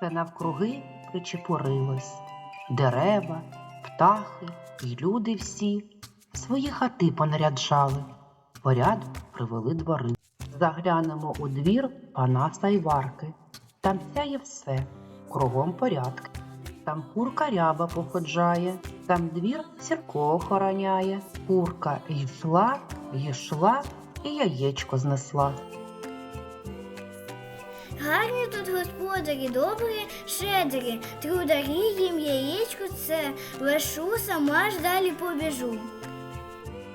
Все навкруги причепурилось. Дерева, птахи й люди всі свої хати понаряджали, порядок привели двори. Заглянемо у двір Панаса й Варки. Там сяє все, кругом порядки. Там курка ряба походжає, там двір сірко охороняє. Курка йшла, йшла і яєчко знесла. Гарні тут господарі, добрі, щедрі, трударі їм яєчко це, лишу сама ж далі побіжу.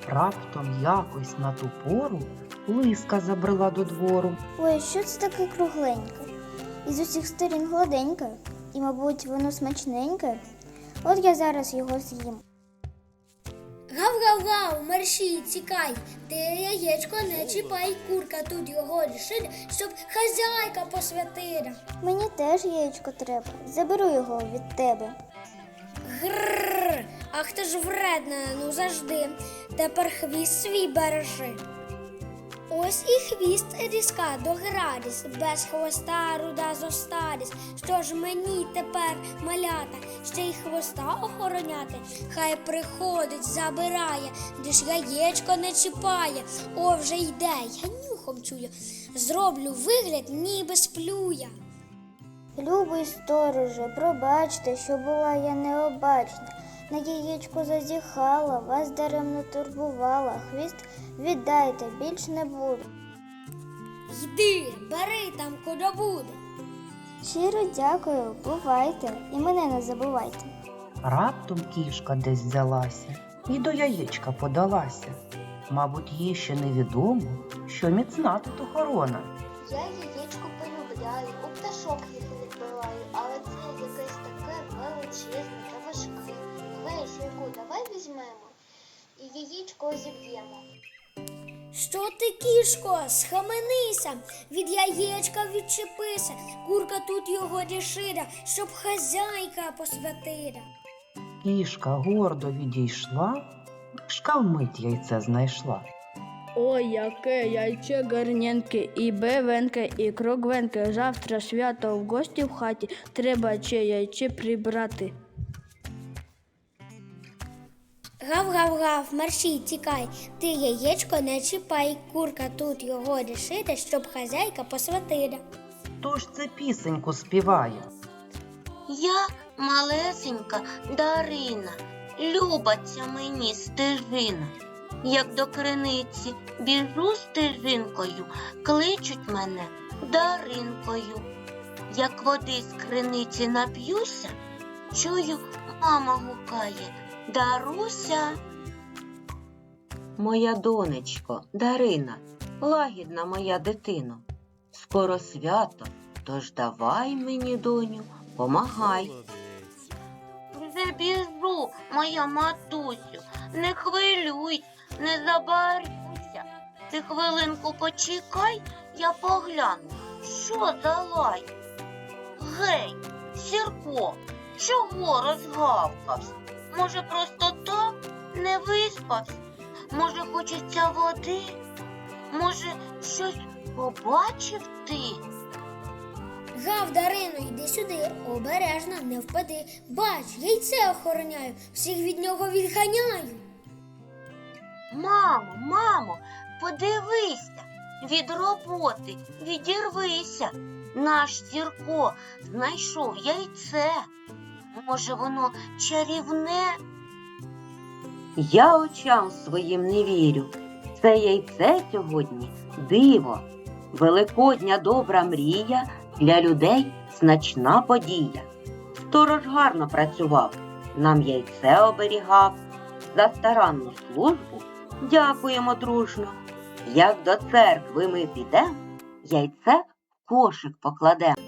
Раптом якось на ту пору лиска забрела до двору. Ой, що це таке кругленьке? І з усіх сторін гладеньке, і, мабуть, воно смачненьке. От я зараз його з'їм. Гав-гав-гав, мерщій, тікай, ти яєчко не чіпай, курка тут його лишить, щоб хазяйка посвятила. Мені теж яєчко треба. Заберу його від тебе. Грррр, ах ти ж вредна, ну завжди. Тепер хвіст свій бережи. Ось і хвіст різка доградість, без хвоста руда зостарість. Що ж мені тепер малята, ще й хвоста охороняти? Хай приходить, забирає, де ж яєчко не чіпає. О, вже йде, я нюхом чую. Зроблю вигляд, ніби сплю я. Любий стороже, пробачте, що була я необачна. На яєчко зазіхала, вас даремно турбувала. Хвіст віддайте, більш не буду. Йди, бери там, куди буде. Щиро дякую, бувайте і мене не забувайте. Раптом кішка десь взялася і до яєчка подалася. Мабуть, їй ще невідомо, що міцна тут охорона. Я яєчко полюбляю, у пташок їх відбиваю, але це якесь таке величезне візьмемо і яєчко зіб'ємо. Що ти, кішко, схаменися, від яєчка відчепися, курка тут його рішила, щоб хазяйка посвятила. Кішка гордо відійшла, мишка вмить яйце знайшла. Ой, яке яйце гарненьке, і бевеньке, і кругленьке. Завтра свято в гості в хаті, треба ще яйце прибрати. Гав-гав-гав, мерщій, тікай, ти яєчко не чіпай, курка тут його рішила, щоб хазяйка посвятила. Хто ж це пісеньку співає? Я малесенька Дарина, любаться мені стежина. Як до криниці біжу стежинкою, кличуть мене Даринкою. Як води з криниці нап'юся, чую, мама гукає Даруся. Моя донечко, Дарина, лагідна моя дитино. Скоро свято, тож давай мені, доню, помагай. Вже моя матусю, не хвилюй, не забарюйся. Ти хвилинку почекай, я погляну, що за лай. Гей, Сірко, чого розгавкався? Може, просто так не виспався? Може, хочеться води? Може, щось побачив ти? Гав, Дарино, йди сюди, обережно, не впади. Бач, яйце охороняю, всіх від нього відганяю. Мамо, мамо, подивися, від роботи відірвися. Наш Сірко знайшов яйце. Може, воно чарівне? Я очам своїм не вірю. Це яйце сьогодні диво. Великодня добра мрія для людей значна подія. Сторож гарно працював, нам яйце оберігав. За старанну службу дякуємо дружно. Як до церкви ми підемо, яйце в кошик покладемо.